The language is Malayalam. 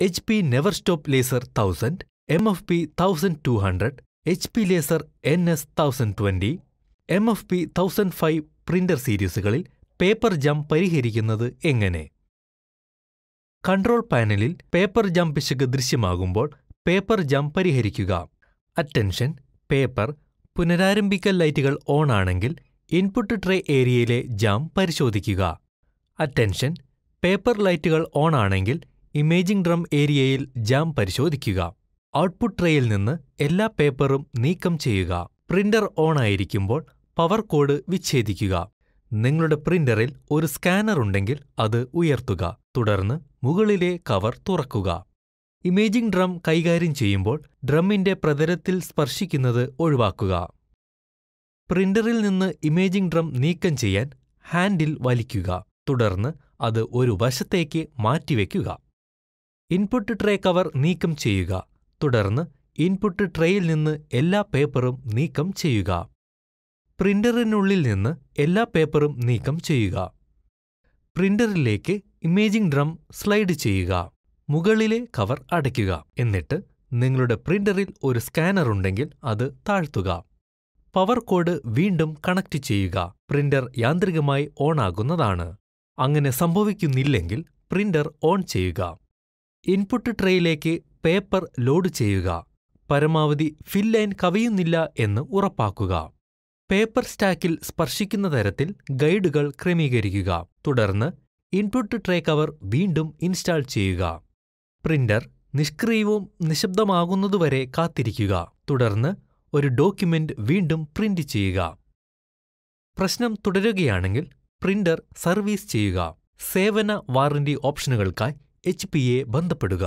H P never stop laser thousand M F P thousand two hundred H P laser N S thousand twenty M F P thousand five printer സീരീസുകളിൽ paper jam പരിഹരിക്കുന്നത് എങ്ങനെ? കൺട്രോൾ പാനലിൽ പേപ്പർ ജം പിശക് ദൃശ്യമാകുമ്പോൾ പേപ്പർ ജം പരിഹരിക്കുക. അറ്റൻഷൻ പേപ്പർ പുനരാരംഭിക്കൽ ലൈറ്റുകൾ ഓൺ ആണെങ്കിൽ ഇൻപുട്ട് ട്രേ ഏരിയയിലെ ജാം പരിശോധിക്കുക. അറ്റൻഷൻ പേപ്പർ ലൈറ്റുകൾ ഓൺ ആണെങ്കിൽ ഇമേജിംഗ് ഡ്രം ഏരിയയിൽ ജാം പരിശോധിക്കുക. ഔട്ട്പുട്ട് ട്രേയിൽ നിന്ന് എല്ലാ പേപ്പറും നീക്കം ചെയ്യുക. പ്രിന്റർ ഓൺ ആയിരിക്കുമ്പോൾ പവർ കോഡ് വിച്ഛേദിക്കുക. നിങ്ങളുടെ പ്രിന്ററിൽ ഒരു സ്കാനർ ഉണ്ടെങ്കിൽ അത് ഉയർത്തുക. തുടർന്ന് മുകളിലെ കവർ തുറക്കുക. ഇമേജിംഗ് ഡ്രം കൈകാര്യം ചെയ്യുമ്പോൾ ഡ്രമ്മിന്റെ പ്രതലത്തിൽ സ്പർശിക്കുന്നത് ഒഴിവാക്കുക. പ്രിന്ററിൽ നിന്ന് ഇമേജിംഗ് ഡ്രം നീക്കം ചെയ്യാൻ ഹാൻഡിൽ വലിക്കുക. തുടർന്ന് അത് ഒരു വശത്തേക്ക് മാറ്റിവെക്കുക. ഇൻപുട്ട് ട്രേ കവർ നീക്കം ചെയ്യുക. തുടർന്ന് ഇൻപുട്ട് ട്രേയിൽ നിന്ന് എല്ലാ പേപ്പറും നീക്കം ചെയ്യുക. പ്രിന്ററിനുള്ളിൽ നിന്ന് എല്ലാ പേപ്പറും നീക്കം ചെയ്യുക. പ്രിന്ററിലേക്ക് ഇമേജിംഗ് ഡ്രം സ്ലൈഡ് ചെയ്യുക. മുകളിലെ കവർ അടയ്ക്കുക. എന്നിട്ട് നിങ്ങളുടെ പ്രിന്ററിൽ ഒരു സ്കാനർ ഉണ്ടെങ്കിൽ അത് താഴ്ത്തുക. പവർ കോഡ് വീണ്ടും കണക്ട് ചെയ്യുക. പ്രിന്റർ യാന്ത്രികമായി ഓണാകുന്നതാണ് അങ്ങനെ സംഭവിക്കുന്നില്ലെങ്കിൽ പ്രിന്റർ ഓൺ ചെയ്യുക. ഇൻപുട്ട് ട്രേയിലേക്ക് പേപ്പർ ലോഡ് ചെയ്യുക. പരമാവധി ഫിൽ ലൈൻ കവിയുന്നില്ല എന്ന് ഉറപ്പാക്കുക. പേപ്പർ സ്റ്റാക്കിൽ സ്പർശിക്കുന്ന തരത്തിൽ ഗൈഡുകൾ ക്രമീകരിക്കുക. തുടർന്ന് ഇൻപുട്ട് ട്രേ കവർ വീണ്ടും ഇൻസ്റ്റാൾ ചെയ്യുക. പ്രിന്റർ നിഷ്ക്രിയവും നിശബ്ദമാകുന്നതുവരെ കാത്തിരിക്കുക. തുടർന്ന് ഒരു ഡോക്യുമെന്റ് വീണ്ടും പ്രിന്റ് ചെയ്യുക. പ്രശ്നം തുടരുകയാണെങ്കിൽ പ്രിന്റർ സർവീസ് ചെയ്യുക. സേവന വാറന്റി ഓപ്ഷനുകൾക്കായി എച്ച് പിയെ ബന്ധപ്പെടുക